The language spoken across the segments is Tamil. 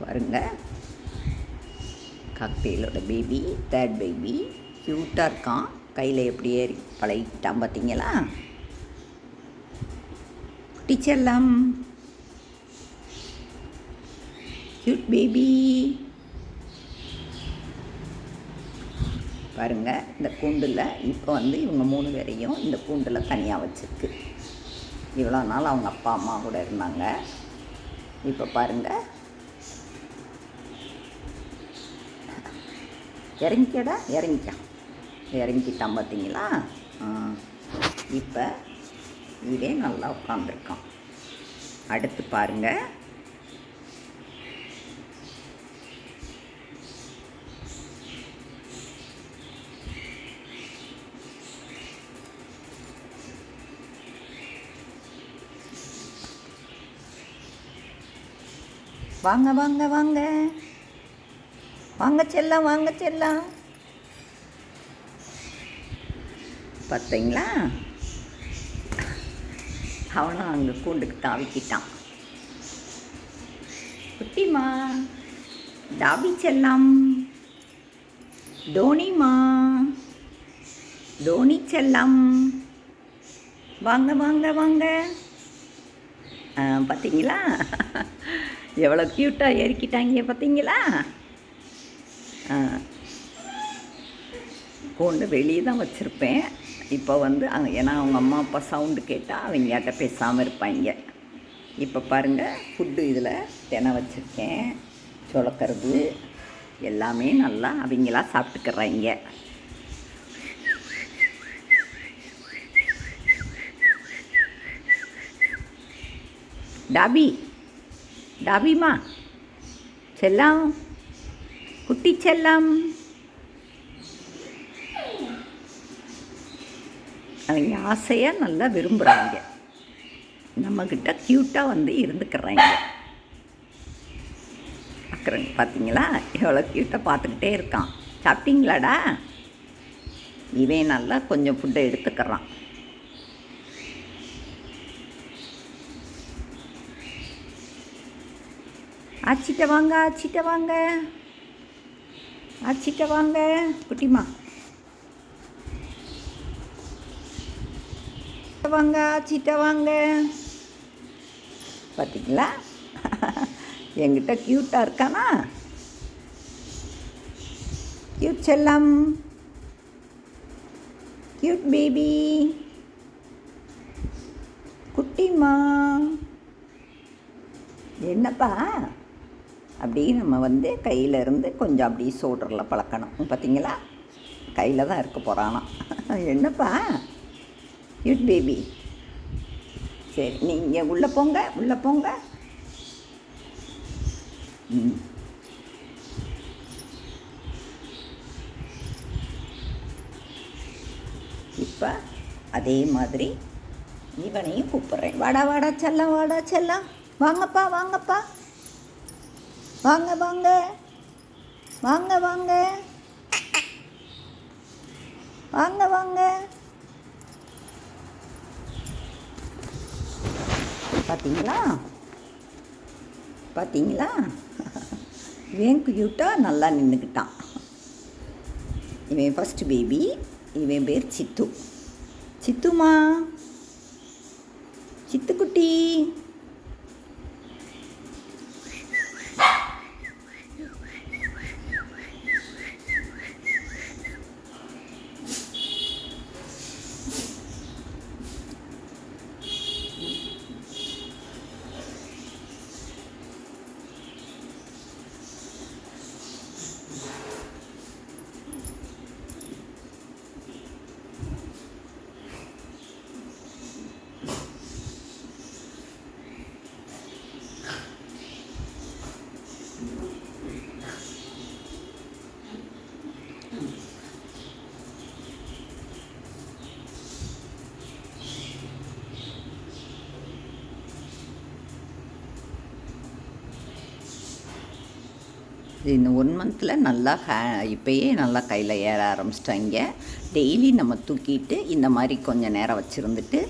பாருங்கள் காக்டெயிலோட பேபி தேர்ட் பேபி க்யூட்டாக இருக்கான். கையில் எப்படி ஏறி பழகிட்டான் பார்த்தீங்களா டீச்சர்லாம் க்யூட் பேபி பாருங்கள் இந்த கூண்டில் இப்போ வந்து இவங்க மூணு பேரையும் இந்த கூண்டில் தனியாக வச்சுருக்கு. இவ்வளோ நாள் அவங்க அப்பா அம்மா கூட இருந்தாங்க. இப்போ பாருங்கள் இறங்கிக்கடா இறங்கிக்கான் இறங்கிட்டான் பார்த்தீங்களா இப்போ இதே நல்லா உட்காந்துருக்கான் அடுத்து பாருங்கள் வாங்க வாங்க வாங்க. வாங்க செல்லாம் வாங்க செல்லாம். பார்த்தீங்களா அவனும் அங்கே கூண்டுக்கு தாவிக்கிட்டான். குட்டிமா டாபி செல்லம். தோனிமா தோனி செல்லம். வாங்க வாங்க வாங்க. ஆ, பார்த்தீங்களா எவ்வளோ க்யூட்டாக ஏறிக்கிட்டாங்க பார்த்தீங்களா கொண்டு வெளியே தான் வச்சுருப்பேன். இப்போ வந்து ஏன்னா அவங்க அம்மா அப்பா சவுண்டு கேட்டால் அவங்ககிட்ட பேசாமல் இருப்பாங்க. இப்போ பாருங்கள் ஃபுட்டு இதில் தினம் வச்சுருக்கேன். சுளக்கிறது எல்லாமே நல்லா அவங்களா சாப்பிட்டுக்கிறாங்க. டாபி டாபிமா செல்லாம். குட்டி செல்லம் அவங்க ஆசையாக நல்லா விரும்புகிறாங்க நம்மக்கிட்ட க்யூட்டாக வந்து இருந்துக்கிறாங்க. அக்கறங்க பார்த்தீங்களா எவ்வளோ க்யூட்டாக பார்த்துக்கிட்டே இருக்கான். சாப்பிட்டீங்களாடா? இவன் நல்லா கொஞ்சம் ஃபுட்டை எடுத்துக்கிறான். ஆச்சிட்ட வாங்க ஆச்சிட்ட வாங்க. அச்சிட்ட வாங்க குட்டிமா வாங்க ஆச்சிட்ட வாங்க பார்த்தீங்களா என்கிட்ட க்யூட்டாக இருக்கானா க்யூட் செல்லம் க்யூட் பேபி குட்டிமா என்னப்பா அப்படி நம்ம வந்து கையில இருந்து கொஞ்சம் அப்படி சோல்டரில் பழக்கணும். பார்த்தீங்களா? கையில் தான் இருக்க போகிறானா என்னப்பா? யூட் பேபி சரி நீங்கள் உள்ளே போங்க உள்ளே போங்க. ம். இப்போ அதே மாதிரி இவனையும் கூப்பிட்றேன். வாடா வாடா செல்லம் வாடா செல்லம். வாங்கப்பா வாங்கப்பா. வாங்க வாங்க. வாங்க வாங்க. வாங்க வாங்க. பார்த்தீங்களா பார்த்தீங்களா இவன் க்யூட்டாக நல்லா நின்றுக்கிட்டான் இவன் ஃபஸ்ட்டு பேபி இவன் பேர் சித்து. சித்துமா? சித்துக்குட்டி. இந்த ஒன் மந்தில் நல்லா ஹே இப்போயே நல்லா கையில் ஏற ஆரம்பிச்சிட்டாங்க. டெய்லி நம்ம தூக்கிட்டு இந்த மாதிரி கொஞ்சம் நேரம் வச்சுருந்துட்டு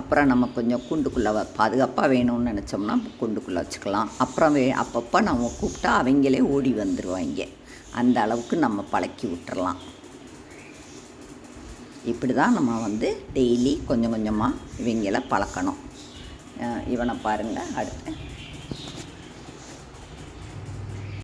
அப்புறம் நம்ம கொஞ்சம் கூண்டுக்குள்ளே பாதுகாப்பாக வேணும்னு நினச்சோம்னா கூண்டுக்குள்ளே வச்சுக்கலாம். அப்புறம் வே அப்பப்போ நம்ம கூப்பிட்டா அவங்களே ஓடி வந்துடுவாங்க அந்த அளவுக்கு நம்ம பழக்கி விட்டுறலாம். இப்படி தான் நம்ம வந்து டெய்லி கொஞ்சம் கொஞ்சமாக இவங்கள பழக்கணும். இவனை பாருங்கள் அடுத்து.